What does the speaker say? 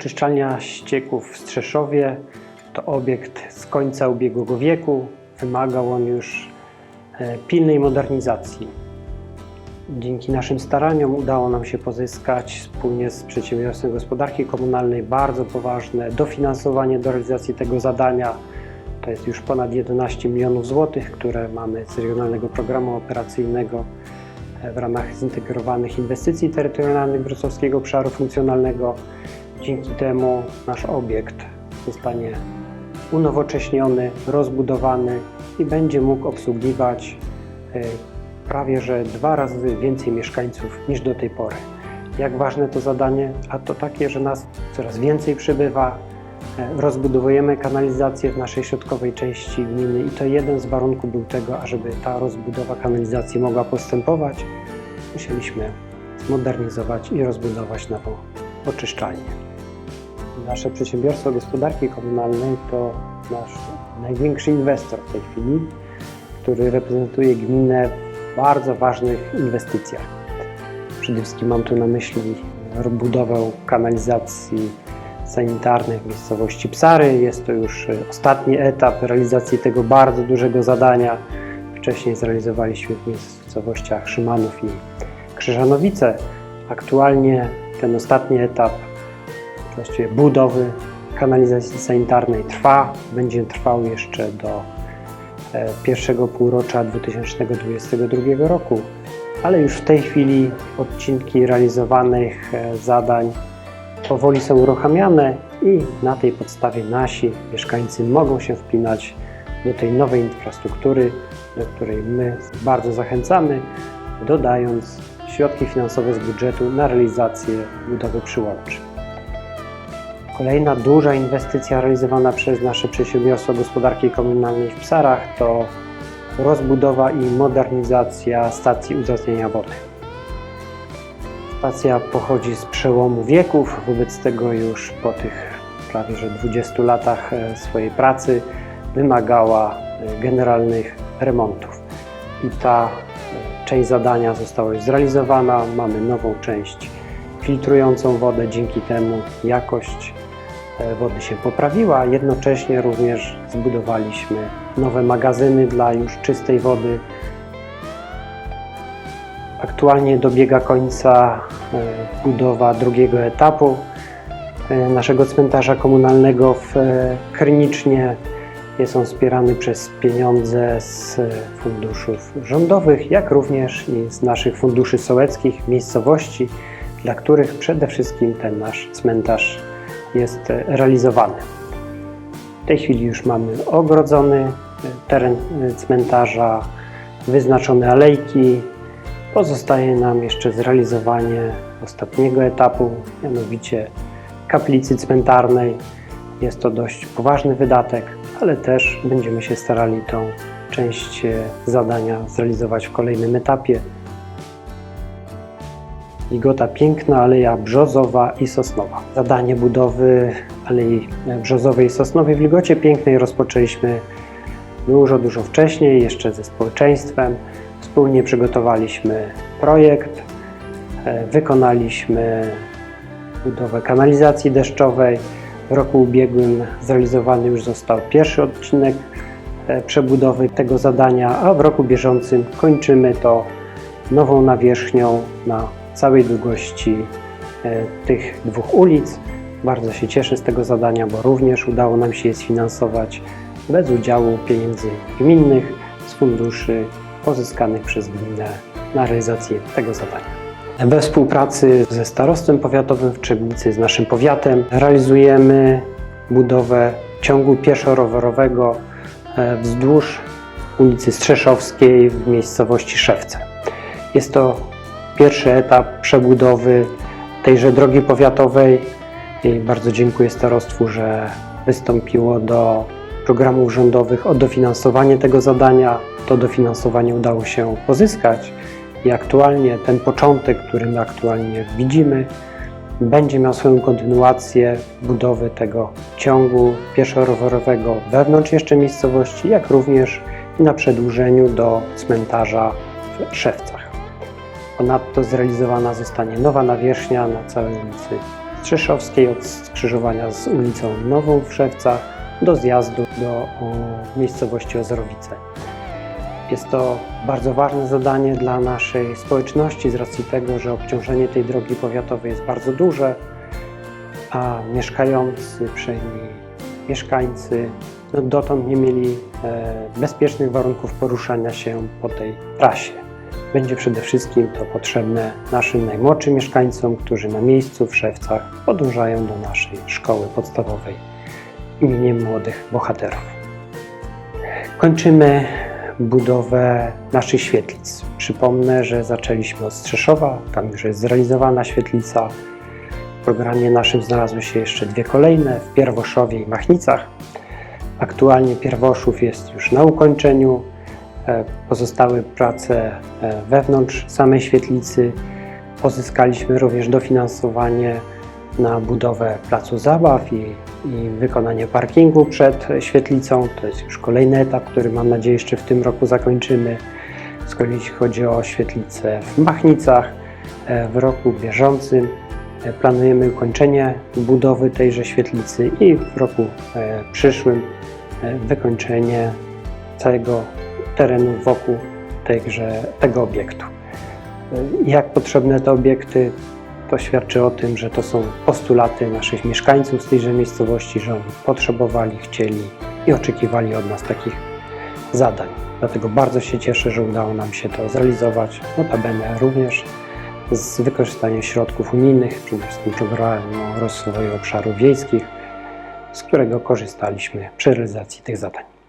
Oczyszczalnia ścieków w Strzeszowie to obiekt z końca ubiegłego wieku. Wymagał on już e, pilnej modernizacji. Dzięki naszym staraniom udało nam się pozyskać wspólnie z Przedsiębiorstwem Gospodarki Komunalnej bardzo poważne dofinansowanie do realizacji tego zadania. To jest już ponad 11 milionów złotych, które mamy z Regionalnego Programu Operacyjnego e, w ramach zintegrowanych inwestycji terytorialnych Wrocławskiego Obszaru Funkcjonalnego. Dzięki temu nasz obiekt zostanie unowocześniony, rozbudowany i będzie mógł obsługiwać e, prawie że dwa razy więcej mieszkańców niż do tej pory. Jak ważne to zadanie? A to takie, że nas coraz więcej przybywa. E, Rozbudowujemy kanalizację w naszej środkowej części gminy i to jeden z warunków był tego, ażeby ta rozbudowa kanalizacji mogła postępować. Musieliśmy zmodernizować i rozbudować nową oczyszczalnię. Nasze przedsiębiorstwo gospodarki komunalnej to nasz największy inwestor w tej chwili, który reprezentuje gminę w bardzo ważnych inwestycjach. Przede wszystkim mam tu na myśli budowę kanalizacji sanitarnej w miejscowości Psary. Jest to już ostatni etap realizacji tego bardzo dużego zadania. Wcześniej zrealizowaliśmy w miejscowościach Szymanów i Krzyżanowice. Aktualnie ten ostatni etap właściwie budowy kanalizacji sanitarnej trwa. Będzie trwał jeszcze do e, pierwszego półrocza 2022 roku, ale już w tej chwili odcinki realizowanych e, zadań powoli są uruchamiane i na tej podstawie nasi mieszkańcy mogą się wpinać do tej nowej infrastruktury, do której my bardzo zachęcamy, dodając środki finansowe z budżetu na realizację budowy przyłączy. Kolejna duża inwestycja realizowana przez nasze przedsiębiorstwo gospodarki komunalnej w Psarach to rozbudowa i modernizacja stacji uzatniania wody. Stacja pochodzi z przełomu wieków, wobec tego już po tych prawie że 20 latach e, swojej pracy wymagała e, generalnych remontów. I ta e, część zadania została już zrealizowana. Mamy nową część filtrującą wodę, dzięki temu jakość wody się poprawiła. Jednocześnie również zbudowaliśmy nowe magazyny dla już czystej wody. Aktualnie dobiega końca e, budowa drugiego etapu e, naszego cmentarza komunalnego w e, Krynicznie. Jest on wspierany przez pieniądze z e, funduszów rządowych, jak również i z naszych funduszy sołeckich, miejscowości, dla których przede wszystkim ten nasz cmentarz jest realizowany. W tej chwili już mamy ogrodzony teren cmentarza, wyznaczone alejki. Pozostaje nam jeszcze zrealizowanie ostatniego etapu, mianowicie kaplicy cmentarnej. Jest to dość poważny wydatek, ale też będziemy się starali tą część e, zadania zrealizować w kolejnym etapie. Ligota Piękna, Aleja Brzozowa i Sosnowa. Zadanie budowy Alei Brzozowej i Sosnowej w Ligocie Pięknej rozpoczęliśmy dużo, dużo wcześniej, jeszcze ze społeczeństwem. Wspólnie przygotowaliśmy projekt, e, wykonaliśmy budowę kanalizacji deszczowej. W roku ubiegłym zrealizowany już został pierwszy odcinek e, przebudowy tego zadania, a w roku bieżącym kończymy to nową nawierzchnią na całej długości e, tych dwóch ulic. Bardzo się cieszę z tego zadania, bo również udało nam się je sfinansować bez udziału pieniędzy gminnych z funduszy pozyskanych przez gminę na realizację tego zadania. We współpracy ze Starostwem Powiatowym w Trzebnicy, z naszym powiatem, realizujemy budowę ciągu pieszo-rowerowego e, wzdłuż ulicy Strzeszowskiej w miejscowości Szewce. Jest to pierwszy etap przebudowy tejże drogi powiatowej i bardzo dziękuję starostwu, że wystąpiło do programów rządowych o dofinansowanie tego zadania. To dofinansowanie udało się pozyskać i aktualnie ten początek, który my aktualnie widzimy, będzie miał swoją kontynuację budowy tego ciągu pieszo-rowerowego wewnątrz jeszcze miejscowości, jak również na przedłużeniu do cmentarza w Szewcach. Ponadto zrealizowana zostanie nowa nawierzchnia na całej ulicy Strzeszowskiej od skrzyżowania z ulicą Nową w Szewcach do zjazdu do miejscowości Ozorowice. Jest to bardzo ważne zadanie dla naszej społeczności z racji tego, że obciążenie tej drogi powiatowej jest bardzo duże, a mieszkający, przynajmniej mieszkańcy, no dotąd nie mieli e, bezpiecznych warunków poruszania się po tej trasie. Będzie przede wszystkim to potrzebne naszym najmłodszym mieszkańcom, którzy na miejscu w Szewcach podążają do naszej szkoły podstawowej imieniem młodych bohaterów. Kończymy budowę naszych świetlic. Przypomnę, że zaczęliśmy od Strzeszowa, tam już jest zrealizowana świetlica. W programie naszym znalazły się jeszcze dwie kolejne w Pierwoszowie i Machnicach. Aktualnie Pierwoszów jest już na ukończeniu. E, Pozostałe prace e, wewnątrz samej świetlicy. Pozyskaliśmy również dofinansowanie na budowę placu zabaw i, i wykonanie parkingu przed świetlicą. To jest już kolejny etap, który mam nadzieję jeszcze w tym roku zakończymy. Z kolei jeśli chodzi o świetlicę w Machnicach, e, w roku bieżącym planujemy ukończenie budowy tejże świetlicy i w roku przyszłym wykończenie całego terenu wokół tejże, tego obiektu. Jak potrzebne te obiekty, to świadczy o tym, że to są postulaty naszych mieszkańców z tejże miejscowości, że oni potrzebowali, chcieli i oczekiwali od nas takich zadań. Dlatego bardzo się cieszę, że udało nam się to zrealizować, notabene również z wykorzystaniem środków unijnych, przede wszystkim programu rozwoju obszarów wiejskich, z którego korzystaliśmy przy realizacji tych zadań.